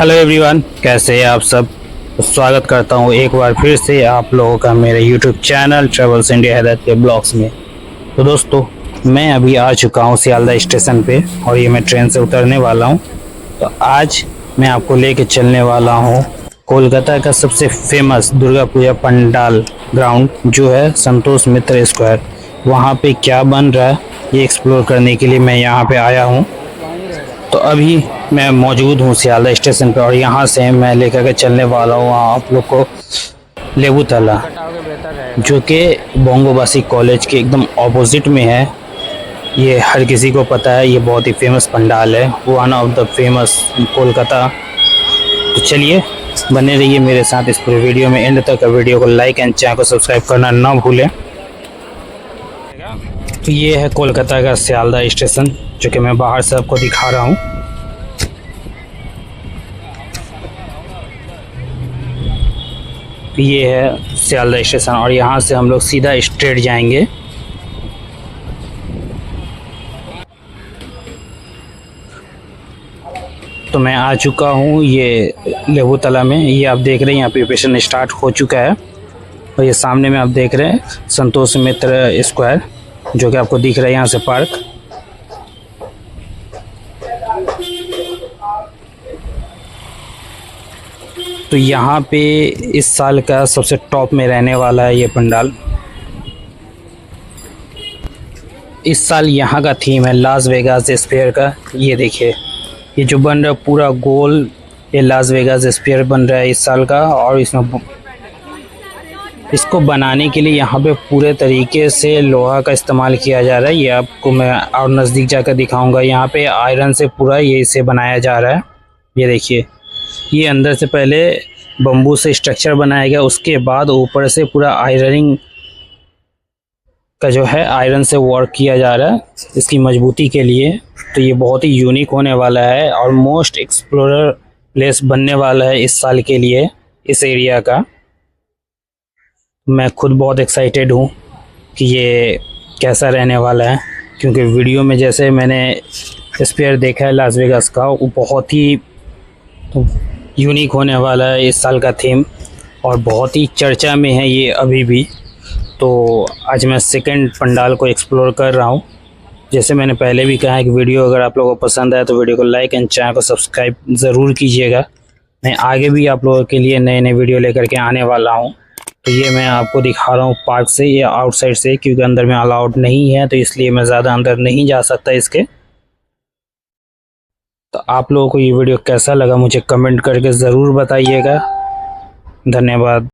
Hello everyone कैसे हैं आप सब? स्वागत करता हूँ एक बार फिर से आप लोगों का मेरे YouTube channel travels India Haider के ब्लॉग्स में। तो दोस्तों, मैं अभी आ चुका हूँ सियालदा स्टेशन पे और ये मैं ट्रेन से उतरने वाला हूँ। तो आज मैं आपको लेके चलने वाला हूँ कोलकाता का सबसे फ़ेमस दुर्गा पूजा पंडाल ग्राउंड जो है संतोष मित्र स्क्वायर वहाँ पे क्या बन रहा है, ये एक्सप्लोर करने के लिए मैं यहाँ पे आया हूँ। तो अभी मैं मौजूद हूँ सियालदा स्टेशन पे और यहाँ से मैं लेकर के चलने वाला हूँ आप लोग को लेबू तला जो कि बोंगोबासी कॉलेज के एकदम ऑपोजिट में है। ये हर किसी को पता है, ये बहुत ही फ़ेमस पंडाल है one of the famous Kolkata. तो चलिए, बने रहिए मेरे साथ इस पूरे वीडियो में। एंड तक वीडियो को लाइक एंड चैनल को सब्सक्राइब करना ना भूलें। तो ये है कोलकाता का सियालदा स्टेशन। जो कि मैं बाहर से आपको दिखा रहा हूँ। ये है सियालदा स्टेशन और यहाँ से हम लोग सीधा स्ट्रेट जाएँगे। तो मैं आ चुका हूँ ये लेबू तला में। ये आप देख रहे हैं, यहाँ प्रिपरेशन स्टार्ट हो चुका है। और ये सामने में आप देख रहे हैं संतोष मित्र स्क्वायर, जो कि आपको दिख रहा है यहाँ से पार्क। तो यहाँ पे इस साल का सबसे टॉप में रहने वाला है ये पंडाल। इस साल यहाँ का थीम है लास वेगास स्पेयर का। ये देखिए, ये जो बन रहा है पूरा गोल, ये लास वेगास स्पेयर बन रहा है इस साल का और इसमें इसको बनाने के लिए यहाँ पे पूरे तरीके से लोहा का इस्तेमाल किया जा रहा है। ये आपको मैं और नज़दीक जाकर दिखाऊँगा। यहाँ पे आयरन से पूरा ये इसे बनाया जा रहा है। ये देखिए ये अंदर से पहले बम्बू से स्ट्रक्चर बनाया गया, उसके बाद ऊपर से पूरा आयरनिंग का जो है आयरन से वर्क किया जा रहा है इसकी मजबूती के लिए। तो ये बहुत ही यूनिक होने वाला है और मोस्ट एक्सप्लोरर प्लेस बनने वाला है इस साल के लिए, इस एरिया का। मैं खुद बहुत एक्साइटेड हूँ कि ये कैसा रहने वाला है, क्योंकि वीडियो में जैसे मैंने स्पेयर देखा है लास वेगास का, वो बहुत ही यूनिक होने वाला है इस साल का थीम और बहुत ही चर्चा में है ये अभी भी। तो आज मैं सेकंड पंडाल को एक्सप्लोर कर रहा हूँ। जैसे मैंने पहले भी कहा है कि वीडियो अगर आप लोगों को पसंद आए तो वीडियो को लाइक एंड चैनल को सब्सक्राइब ज़रूर कीजिएगा। मैं आगे भी आप लोगों के लिए नए नए वीडियो लेकर के आने वाला हूँ। तो ये मैं आपको दिखा रहा हूँ पार्क से, या आउटसाइड से, क्योंकि अंदर में अलाउड नहीं है तो इसलिए मैं ज़्यादा अंदर नहीं जा सकता इसके। तो आप लोगों को ये वीडियो कैसा लगा मुझे कमेंट करके ज़रूर बताइएगा। धन्यवाद।